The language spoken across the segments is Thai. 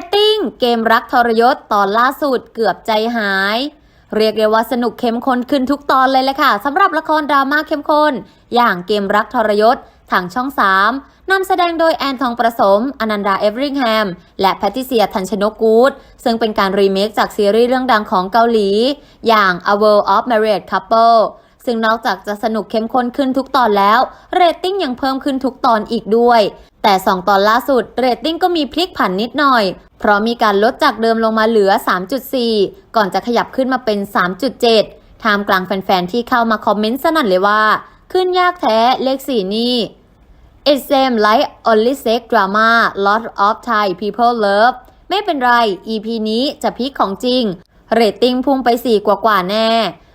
ตติ้ง เกมรักทรยศตอนล่าสุดเกือบใจหาย เรียกได้ว่าสนุกเข้มข้นขึ้นทุกตอนเลยแหละค่ะสำหรับละครดราม่าเข้มข้น อย่างเกมรักทรยศทางช่อง 3นำแสดงโดยแอนทองประสม อนันดาเอฟริงแฮม และแพทิเซียทันชนกกูด ซึ่งเป็นการรีเมคจากซีรีส์เรื่องดังของเกาหลี อย่าง A World of Married Couple ซึ่งนอกจากจะสนุกเข้มข้นขึ้นทุกตอนแล้ว เรตติ้งยังเพิ่มขึ้นทุกตอนอีกด้วย แต่ 2 ตอนล่าสุดเรตติ้งก็มีพลิกผันนิดหน่อย เพราะมีการลดจากเดิมลงมาเหลือ 3.4 ก่อนจะขยับขึ้นมาเป็น 3.7 ท่ามกลางแฟนๆ ที่เข้ามาคอมเมนต์สนั่นเลยว่า ขึ้นยากแท้เลข4นี่ It seems like only sex drama lot of Thai people love ไม่เป็นไร EP นี้จะพีคของจริง เรตติ้งพุ่งไป 4 กว่ากว่าๆแน่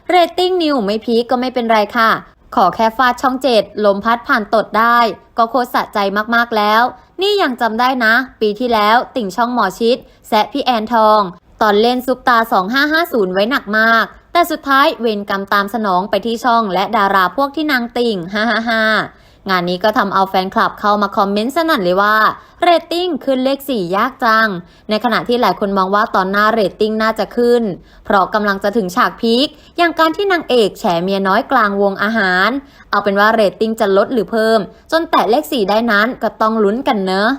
เรตติ้งนิวไม่พีคก็ไม่เป็นไรค่ะ ขอแค่ฟาดช่องเจ็ดลมพัดผ่านตดได้ ก็โคตรสะใจมากๆแล้ว นี่ยังจำได้นะ ปีที่แล้วติ่งช่องหมอชิดแซะพี่แอนทอง ตอนเล่นซุปตา 2550 ไว้หนักมาก แต่สุดท้ายเวรกรรมตามสนองไปที่ช่องและดาราพวกที่นางติ่ง ฮ่าฮ่าฮ่า งานนี้ก็ทำเอาแฟนคลับเข้ามาคอมเมนต์สนั่นเลยว่าเรตติ้งขึ้นเลข 4 ยากจัง ในขณะที่หลายคนมองว่าตอนหน้าเรตติ้งน่าจะขึ้น เพราะกำลังจะถึงฉากพีคอย่างการที่นางเอกแฉเมียน้อยกลางวงอาหาร เอาเป็นว่าเรตติ้งจะลดหรือเพิ่ม จนแตะเลข 4 ได้นั้นก็ต้องลุ้นกันเนอะ